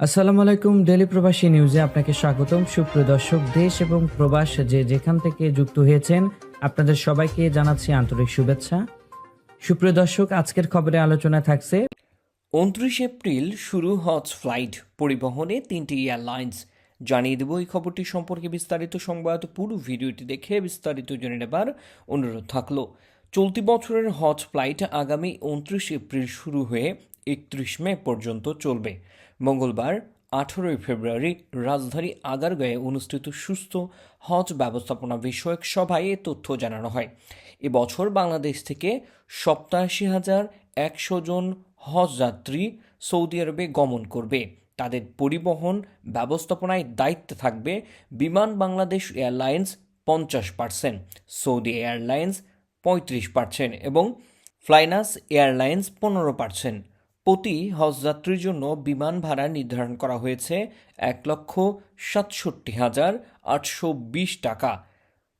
আসসালামু আলাইকুম ডেলি প্রবাসী নিউজে আপনাকে স্বাগতম। সুপ্রিয় দর্শক, দেশ এবং প্রবাস যে যেখান থেকে যুক্ত হয়েছেন, আপনাদের সবাইকে জানাচ্ছি আন্তরিক শুভেচ্ছা। সুপ্রিয় দর্শক, আজকের খবরে আলোচনা থাকছে, উনত্রিশ এপ্রিল শুরু হজ ফ্লাইট পরিবহনে তিনটি এয়ারলাইন্স। জানিয়ে দেব এই খবরটি সম্পর্কে বিস্তারিত সংবাদ। পুরো ভিডিওটি দেখে বিস্তারিত জেনে নেবার অনুরোধ থাকল। চলতি বছরের হজ ফ্লাইট আগামী উনত্রিশ এপ্রিল শুরু হয়ে একত্রিশ মে পর্যন্ত চলবে। মঙ্গলবার, আঠেরোই ফেব্রুয়ারি, রাজধানী আগারগাঁয়ে অনুষ্ঠিত সুস্থ হজ ব্যবস্থাপনা বিষয়ক সভায় এ তথ্য জানানো হয়। এবছর বাংলাদেশ থেকে সপ্তাশি হাজার একশো জন হজ যাত্রী সৌদি আরবে গমন করবে। তাদের পরিবহন ব্যবস্থাপনায় দায়িত্বে থাকবে বিমান বাংলাদেশ এয়ারলাইন্স পঞ্চাশ পার্সেন্ট, সৌদি এয়ারলাইন্স পঁয়ত্রিশ পার্সেন্ট এবং ফ্লাইনাস এয়ারলাইন্স পনেরো পার্সেন্ট। প্রতি হজযাত্রীর জন্য বিমান ভাড়া নির্ধারণ করা হয়েছে এক লক্ষ সাতষট্টি হাজার আটশো বিশ টাকা।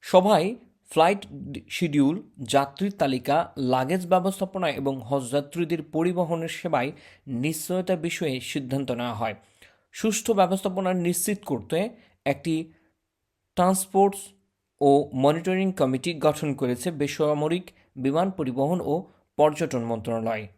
সভায় ফ্লাইট শিডিউল, যাত্রীর তালিকা, লাগেজ ব্যবস্থাপনা এবং হজযাত্রীদের পরিবহনের সেবায় নিশ্চয়তা বিষয়ে সিদ্ধান্ত নেওয়া হয়। সুষ্ঠু ব্যবস্থাপনা নিশ্চিত করতে একটি ট্রান্সপোর্টস ও মনিটরিং কমিটি গঠন করেছে বেসামরিক বিমান পরিবহন ও পর্যটন মন্ত্রণালয়।